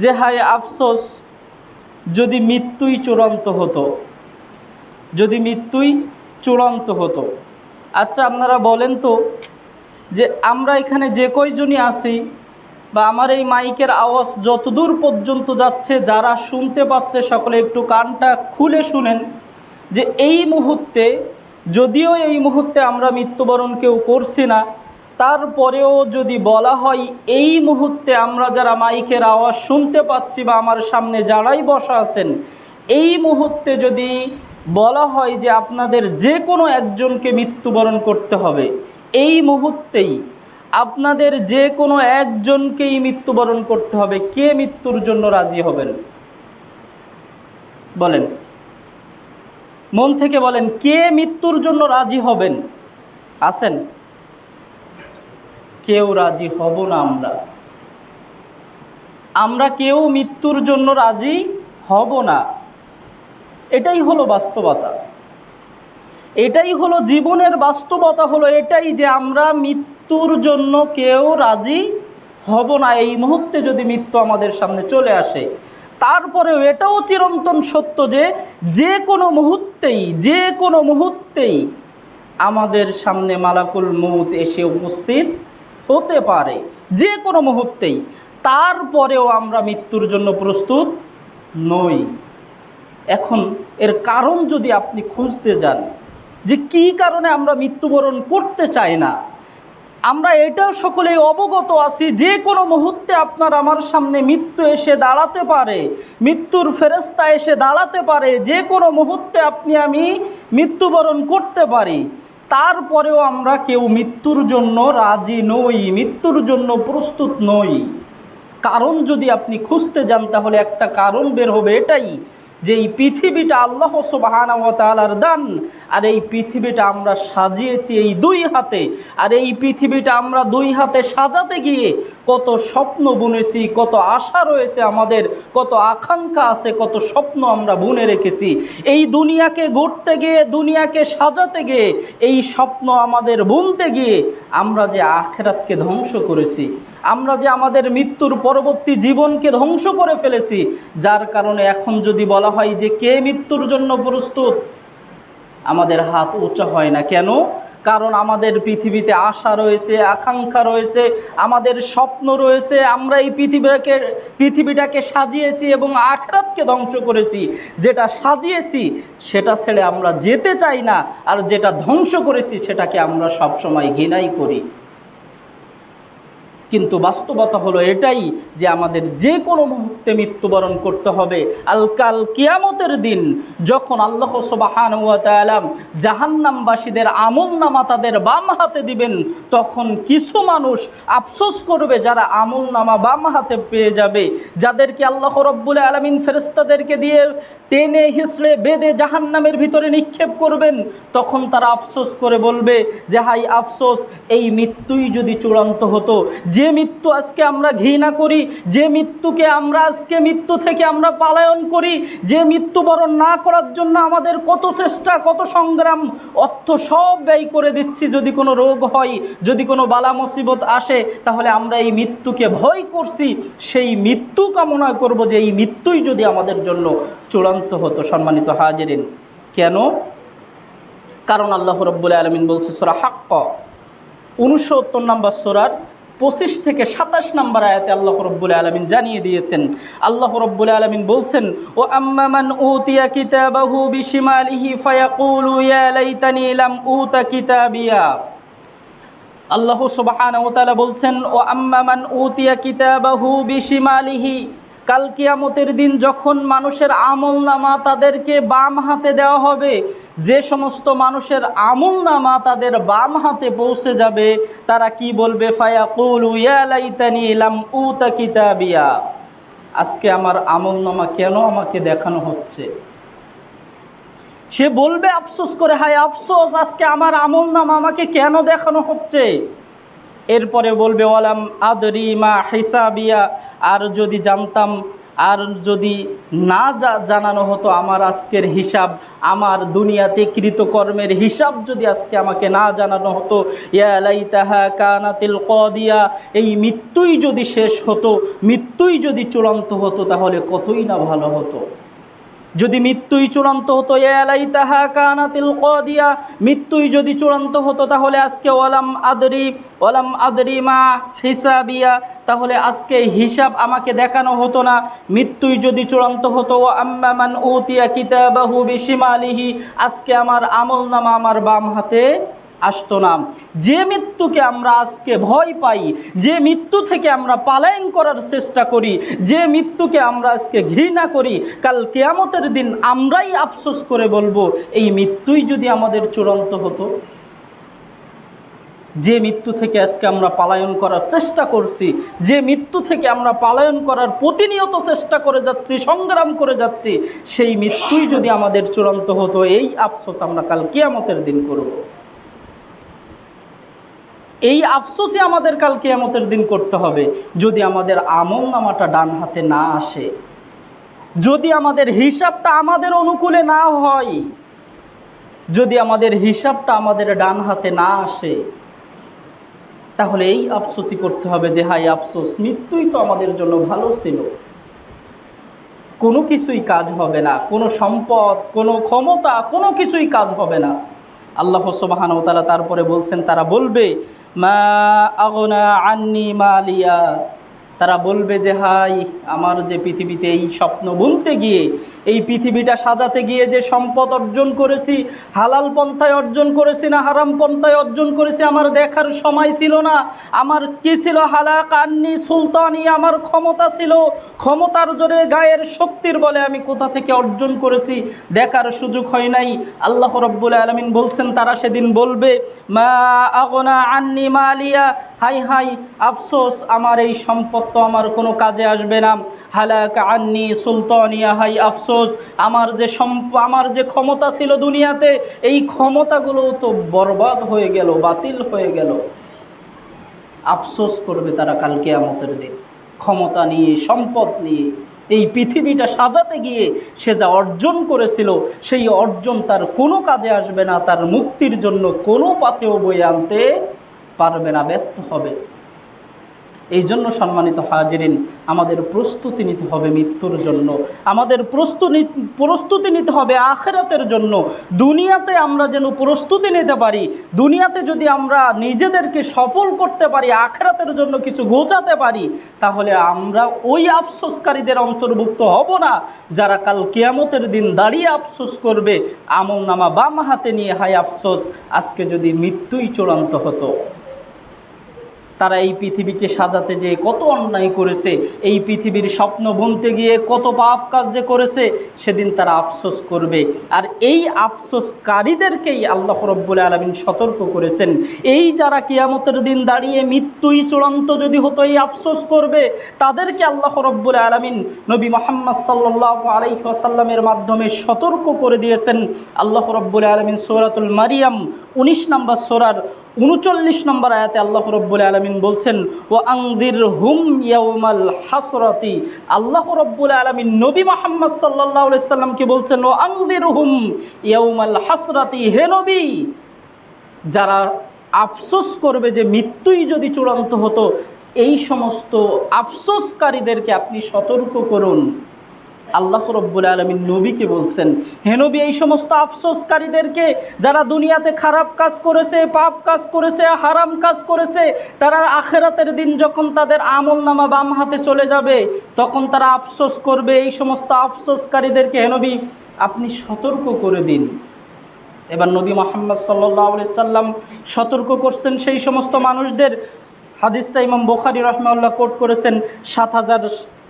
যে হায় আফসোস, যদি মৃত্যুই চূড়ান্ত হতো, যদি মৃত্যুই চূড়ান্ত হতো। আচ্ছা আপনারা বলেন তো যে আমরা এখানে যে কয়জনই আছি বা আমার এই মাইকের আওয়াজ যতদূর পর্যন্ত যাচ্ছে, যারা শুনতে পাচ্ছে, সকলে একটু কানটা খুলে শুনেন যে এই মুহূর্তে, যদিও এই মুহূর্তে আমরা মৃত্যুবরণ কেউ করছি না তারপরেও যদি বলা হয়, এই মুহূর্তে আমরা যারা মাইকের আওয়াজ শুনতে পাচ্ছি বা আমার সামনে যারাই বসা আছেন, এই মুহূর্তে যদি বলা হয় যে আপনাদের যে কোনো একজনকে মৃত্যুবরণ করতে হবে, এই মুহূর্তেই আপনাদের যে কোনো একজনকেই মৃত্যুবরণ করতে হবে, কে মৃত্যুর জন্য রাজি হবেন? বলেন। মন থেকে বলেন, কে মৃত্যুর জন্য রাজি হবেন? আছেন? কেউ রাজি হব না আমরা। আমরা কেউ মৃত্যুর জন্য রাজি হব না। এটাই হলো বাস্তবতা। এটাই হলো জীবনের বাস্তবতা হলো এটাই যে আমরা মৃত্যুর জন্য কেউ রাজি হব না। এই মুহূর্তে যদি মৃত্যু আমাদের সামনে চলে আসে, তারপরেও এটাও চিরন্তন সত্য যে যে কোনো মুহূর্তেই, যে কোনো মুহূর্তেই আমাদের সামনে মালাকুল মৌত এসে উপস্থিত হতে পারে, যে কোনো মুহূর্তেই। তারপরেও আমরা মৃত্যুর জন্য প্রস্তুত নই। এখন এর কারণ যদি আপনি খুঁজতে যান, যে কি কারণে আমরা মৃত্যুবরণ করতে চাই না, আমরা এটাও সকলেই অবগত আছি, যে কোনো মুহূর্তে আপনার আমার সামনে মৃত্যু এসে দাঁড়াতে পারে, মৃত্যুর ফেরস্তা এসে দাঁড়াতে পারে, যে কোনো মুহূর্তে আপনি আমি মৃত্যুবরণ করতে পারি। তারপরেও আমরা কেউ মৃত্যুর জন্য রাজি নই, মৃত্যুর জন্য প্রস্তুত নই। কারণ যদি আপনি খুঁজতে যান, তাহলে একটা কারণ বের হবে এটাই। যে এই পৃথিবীটা আল্লাহ সুবাহানার দান, আর এই পৃথিবীটা আমরা সাজিয়েছি এই দুই হাতে, আর এই পৃথিবীটা আমরা দুই হাতে সাজাতে গিয়ে কত স্বপ্ন বুনেছি, কত আশা রয়েছে আমাদের, কত আকাঙ্ক্ষা আছে, কত স্বপ্ন আমরা বুনে রেখেছি। এই দুনিয়াকে গড়তে গিয়ে, দুনিয়াকে সাজাতে গিয়ে, এই স্বপ্ন আমাদের বুনতে গিয়ে আমরা যে আখেরাতকে ধ্বংস করেছি, আমরা যে আমাদের মৃত্যুর পরবর্তী জীবনকে ধ্বংস করে ফেলেছি, যার কারণে এখন যদি বলা হয় যে কে মৃত্যুর জন্য প্রস্তুত? আমাদের হাত উঁচা হয় না কেন? কারণ আমাদের পৃথিবীতে আশা রয়েছে, আকাঙ্ক্ষা রয়েছে, আমাদের স্বপ্ন রয়েছে, আমরা এই পৃথিবীকে পৃথিবীটাকে সাজিয়েছি এবং আখরাতকে ধ্বংস করেছি। যেটা সাজিয়েছি, সেটা ছেড়ে আমরা যেতে চাই না, আর যেটা ধ্বংস করেছি, সেটাকে আমরা সবসময় ঘৃণাই করি। কিন্তু বাস্তবতা হলো এটাই যে আমাদের যে কোনো মুহূর্তে মৃত্যুবরণ করতে হবে। আল কাল কিয়ামতের দিন যখন আল্লাহ সুবাহানুয়ালাম জাহান্নামবাসীদের আমল নামা তাদের বাম হাতে দিবেন, তখন কিছু মানুষ আফসোস করবে যারা আমল নামা বাম হাতে পেয়ে যাবে। যাদেরকে আল্লাহ রব্বুল আলমিন ফেরেস্তাদেরকে দিয়ে টেনে হিসড়ে বেঁধে জাহান্নামের ভিতরে নিক্ষেপ করবেন, তখন তারা আফসোস করে বলবে যে, হাই আফসোস, এই মৃত্যুই যদি চূড়ান্ত হতো। যে মৃত্যু আজকে আমরা ঘৃণা করি, যে মৃত্যুকে আমরা আজকে মৃত্যু থেকে আমরা পালায়ন করি, যে মৃত্যুবরণ না করার জন্য আমাদের কত চেষ্টা, কত সংগ্রাম, অর্থ সব ব্যয় করে দিচ্ছি। যদি কোনো রোগ হয়, যদি কোনো বালা মুসিবত আসে, তাহলে আমরা এই মৃত্যুকে ভয় করছি। সেই মৃত্যু কামনা করব যে, এই মৃত্যুই যদি আমাদের জন্য চূড়ান্ত হতো সম্মানিত হাজিরিন। কেন? কারণ আল্লাহ রব্বুল আলমিন বলছে সোরা হাক্ক। উনসত্তর নম্বর সোরার পঁচিশ থেকে সাতাশ নম্বর আয়াতে আল্লাহ রব্বুল আলমিন জানিয়ে দিয়েছেন। আল্লাহ রব্বুল আলমিন বলছেন, ও আম্মামান উতিয়া কিতাবাহু বিশিমালিহি ফায়াকুলু উতা কিতাবিয়া। আল্লাহ তাআলা বলছেন, ও আম্মামান উতিয়া কিতাবাহু বিশিমালিহি কাল কিয়ামতের দিন যখন মানুষের আমল নামা তাদেরকে বাম হাতে দেওয়া হবে, যে সমস্ত মানুষের আমল নামা তাদের বাম হাতে পৌঁছে যাবে, তারা কি বলবে? ফায়াকুল আজকে আমার আমল নামা কেন আমাকে দেখানো হচ্ছে? সে বলবে, আফসোস করে, হায় আফসোস, আজকে আমার আমল নামা আমাকে কেন দেখানো হচ্ছে? এরপরে বলবে, ওয়ালাম আদরি মা হিসাবিয়া। আর যদি জানতাম, আর যদি না জানানো হতো আমার আজকের হিসাব, আমার দুনিয়াতে কৃতকর্মের হিসাব যদি আজকে আমাকে না জানানো হতো, ইয়া লাইতাহা কানাতিল কদিয়া। এই মৃত্যুই যদি শেষ হতো, মৃত্যুই যদি চূড়ান্ত হতো, তাহলে কতই না ভালো হতো। যদি মৃত্যুই চূড়ান্ত হতো এলাই তাহা কানাতিল কদিয়া। মৃত্যুই যদি চূড়ান্ত হতো, তাহলে আজকে ওলাম আদরি ওলাম আদরি মা হিসাবিয়া। তাহলে আজকে হিসাব আমাকে দেখানো হতো না। মৃত্যুই যদি চূড়ান্ত হতো ও আম্মামান উতিয়া কিতাবাহু বিশিমালিহি। আজকে আমার আমল নামা আমার বাম হাতে আসতো না। যে মৃত্যুকে আমরা আজকে ভয় পাই, যে মৃত্যু থেকে আমরা পালায়ন করার চেষ্টা করি, যে মৃত্যুকে আমরা আজকে ঘৃণা করি, কাল কেয়ামতের দিন আমরাই আফসোস করে বলব, এই মৃত্যুই যদি আমাদের চূড়ান্ত হতো। যে মৃত্যু থেকে আজকে আমরা পালায়ন করার চেষ্টা করছি, যে মৃত্যু থেকে আমরা পালায়ন করার প্রতিনিয়ত চেষ্টা করে যাচ্ছি, সংগ্রাম করে যাচ্ছি, সেই মৃত্যুই যদি আমাদের চূড়ান্ত হতো, এই আফসোস আমরা কাল কিয়ামতের দিন করব। এই আফসোসই আমাদের কাল কিয়ামতের দিন করতে হবে, যদি আমাদের আমল নামাটা ডান হাতে না আসে। যদি আমাদের হিসাবটা আমাদের অনুকূলে না হয়, যদি আমাদের হিসাবটা আমাদের ডান হাতে না আসে, তাহলে এই আফসোসই করতে হবে যে হাই আফসোস, মৃত্যুই তো আমাদের জন্য ভালো ছিল। কোনো কিছুই কাজ হবে না, কোনো সম্পদ, কোনো ক্ষমতা, কোনো কিছুই কাজ হবে না। আল্লাহ সুবাহানও তারা তারপরে বলছেন তারা বলবে মা আগনা আন্নি মালিয়া। তারা বলবে যে, হাই, আমার যে পৃথিবীতে এই স্বপ্ন বুনতে গিয়ে, এই পৃথিবীটা সাজাতে গিয়ে যে সম্পদ অর্জন করেছি, হালাল পন্থায় অর্জন করেছি না হারাম পন্থায় অর্জন করেছি, আমার দেখার সময় ছিল না। আমার কি ছিল? হালাক আন্নি সুলতানি, আমার ক্ষমতা ছিল। ক্ষমতার জোরে গায়ের শক্তির বলে আমি কোথা থেকে অর্জন করেছি? দেখার সুযোগ হয় নাই। আল্লাহ রব্বুল আলমিন বলছেন, তারা সেদিন বলবে, মা আগনা আন্নি মালিয়া হাই হাই, আফসোস, আমার এই সম্পদ তো আমার কোনো কাজে আসবে না। হালাক আন্নি সুলতানিয়া হাই, আফসোস, আমার যে সম্প, আমার যে ক্ষমতা ছিল দুনিয়াতে, এই ক্ষমতাগুলো তো বরবাদ হয়ে গেল, বাতিল হয়ে গেল। আফসোস করবে তারা কালকে আমতের দিন। ক্ষমতা নিয়ে, সম্পদ নিয়ে, এই পৃথিবীটা সাজাতে গিয়ে সে যা অর্জন করেছিল, সেই অর্জন তার কোনো কাজে আসবে না, তার মুক্তির জন্য কোনো পাথেও বয়ে আনতে পারবে না, ব্যর্থ হবে। এই জন্য সম্মানিত হাজিরিন, আমাদের প্রস্তুতি নিতে হবে মৃত্যুর জন্য। আমাদের প্রস্তুতি প্রস্তুতি নিতে হবে আখেরাতের জন্য। দুনিয়াতে আমরা যেন প্রস্তুতি নিতে পারি, দুনিয়াতে যদি আমরা নিজেদেরকে সফল করতে পারি, আখেরাতের জন্য কিছু গোছাতে পারি, তাহলে আমরা ওই আফসোসকারীদের অন্তর্ভুক্ত হব না, যারা কাল কেয়ামতের দিন দাঁড়িয়ে আফসোস করবে, আমল নামা বাম হাতে নিয়ে হাই আফসোস, আজকে যদি মৃত্যুই চূড়ান্ত হতো। তারা এই পৃথিবীকে সাজাতে যেয়ে কত অন্যায় করেছে, এই পৃথিবীর স্বপ্ন বুনতে গিয়ে কত পাপ কাজ যে করেছে, সেদিন তারা আফসোস করবে। আর এই আফসোসকারীদেরকেই আল্লাহ রব্বুল আলমিন সতর্ক করেছেন। এই যারা কিয়ামতের দিন দাঁড়িয়ে মৃত্যুই চূড়ান্ত যদি হতো এই আফসোস করবে, তাদেরকে আল্লাহ রব্বুল আলমিন নবী মোহাম্মদ সাল্লাহ আলহিহাসাল্লামের মাধ্যমে সতর্ক করে দিয়েছেন। আল্লাহ রব্বুল আলমিন সৌরাতুল মারিয়াম উনিশ নম্বর সোরার উনচল্লিশ নম্বর আয়াতে আল্লাহ রব্বুল আলমিন বলছেন ও আংদির হুম ইয়াউমাল হাসরতি। আল্লাহ রব্বুল আলমিন নবী মোহাম্মদ সাল্লাহ সাল্লামকে বলছেন ও আংদির হুম ইয়াউমাল হাসরতি। হে নবী, যারা আফসোস করবে যে মৃত্যুই যদি চূড়ান্ত হতো, এই সমস্ত আফসোসকারীদেরকে আপনি সতর্ক করুন। আল্লাহ রব্বুল আলমিন নবীকে বলছেন, হে নবী, এই সমস্ত আফসোসকারীদেরকে যারা দুনিয়াতে খারাপ কাজ করেছে, পাপ কাজ করেছে, হারাম কাজ করেছে, তারা আখেরাতের দিন যখন তাদের আমল নামা বাম হাতে চলে যাবে, তখন তারা আফসোস করবে। এই সমস্ত আফসোসকারীদেরকে, হে নবী, আপনি সতর্ক করে দিন। এবার নবী মোহাম্মদ সাল্লি সাল্লাম সতর্ক করছেন সেই সমস্ত মানুষদের। হাদিসটা ইমাম বোখারি রহমাউল্লাহ কোট করেছেন, সাত হাজার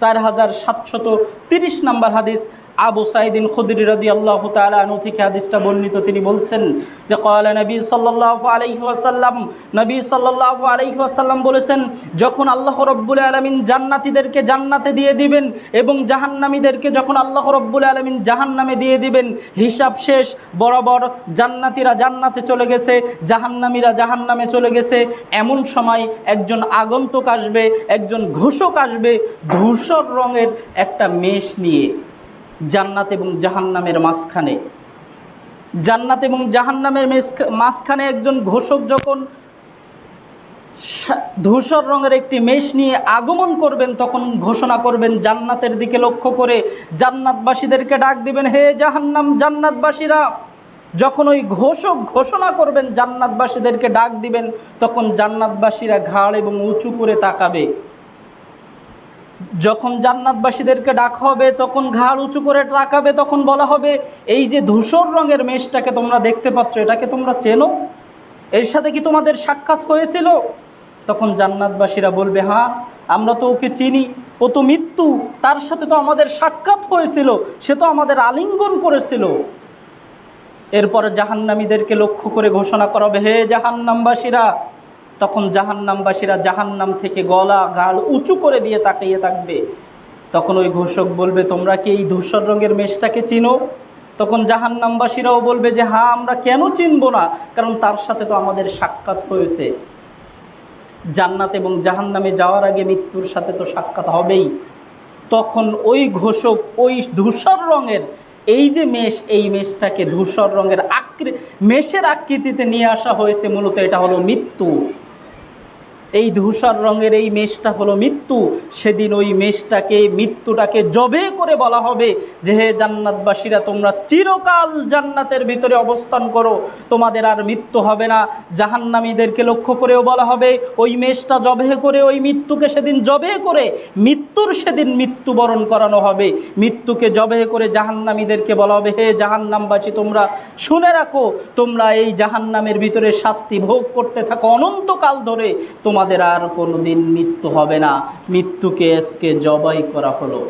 চার হাজার সাতশত তিরিশ নাম্বার হাদিস। আবু সাইদিন খুদরি রদি আল্লাহ তালু থেকে হাদিসটা বর্ণিত। তিনি বলছেন যে কয়াল নবী সাল্লাহ আলহিহাসাল্লাম নবী সাল্লাহ আলহিহাসাল্লাম বলেছেন, যখন আল্লাহ রব্বুল আলমিন জান্নাতিদেরকে জান্নাতে দিয়ে দিবেন এবং জাহান্নামীদেরকে যখন আল্লাহ রব্বুল আলমিন জাহান্নামে দিয়ে দিবেন, হিসাব শেষ, বরাবর জান্নাতিরা জান্নাতে চলে গেছে, জাহান্নামীরা জাহান্নামে চলে গেছে, এমন সময় একজন আগন্তুক আসবে, একজন ঘোষক আসবে, ধূসর রঙের একটা মেষ নিয়ে জান্নাত এবং জাহান্নামের মাঝখানে। জান্নাত এবং জাহান্নামের মাঝখানে একজন ঘোষক যখন ধূসর রঙের একটি মেষ নিয়ে আগমন করবেন, তখন ঘোষণা করবেন, জান্নাতের দিকে লক্ষ্য করে জান্নাতবাসীদেরকে ডাক দিবেন, হে জাহান্নাম, জান্নাতবাসীরা! যখন ওই ঘোষক ঘোষণা করবেন, জান্নাতবাসীদেরকে ডাক দিবেন, তখন জান্নাতবাসীরা ঘাড় এবং উঁচু করে তাকাবে। যখন জান্নাতবাসীদেরকে ডাকা হবে, তখন ঘাড় উঁচু করে তাকাবে, তখন বলা হবে, এই যে ধূসর রঙের মেষটাকে তোমরা দেখতে পাচ্ছ, এটাকে তোমরা চেনো? এর সাথে কি তোমাদের সাক্ষাৎ হয়েছিল? তখন জান্নাতবাসীরা বলবে হ্যাঁ আমরা তো ওকে চিনি, ও তো মৃত্যু, তার সাথে তো আমাদের সাক্ষাৎ হয়েছিল, সে তো আমাদের আলিঙ্গন করেছিল। এরপরে জাহান্নামীদেরকে লক্ষ্য করে ঘোষণা করাবে হে জাহান্নামবাসীরা তখন জাহান্নামবাসীরা জাহান্নাম থেকে গলা গাল উঁচু করে দিয়ে তাকিয়ে থাকবে। তখন ওই ঘোষক বলবে, তোমরা কি এই ধূসর রঙের মেষটাকে চিনো? তখন জাহান্নামবাসীরাও বলবে যে হ্যাঁ আমরা কেন চিনব না? কারণ তার সাথে তো আমাদের সাক্ষাৎ হয়েছে। জান্নাত এবং জাহান্নামে যাওয়ার আগে মৃত্যুর সাথে তো সাক্ষাৎ হবেই। তখন ওই ঘোষক ওই ধূসর রঙের, এই যে মেষ, এই মেষটাকে ধূসর রঙের আকৃ, মেষের আকৃতিতে নিয়ে আসা হয়েছে, মূলত এটা হলো মৃত্যু। এই ধূসর রঙের এই মেষটা হলো মৃত্যু। সেদিন ওই মেষটাকে, মৃত্যুটাকে জবে করে বলা হবে যে, হে জান্নাতবাসীরা, তোমরা চিরকাল জান্নাতের ভিতরে অবস্থান করো। তোমাদের আর মৃত্যু হবে না। জাহান্নামীদেরকে লক্ষ্য করেও বলা হবে, ওই মেষটা জবে করে, ওই মৃত্যুকে সেদিন জবে করে, মৃত্যুর সেদিন মৃত্যুবরণ করানো হবে। মৃত্যুকে জবে করে জাহান্নামীদেরকে বলা হবে, হে জাহান্নামবাসী, তোমরা শুনে রাখো, তোমরা এই জাহান্নামের ভিতরে শাস্তি ভোগ করতে থাকো অনন্তকাল ধরে। তোমাদের আর কোনো দিন মৃত্যু হবে না। মৃত্যুকে এসকে জবাই করা হলো।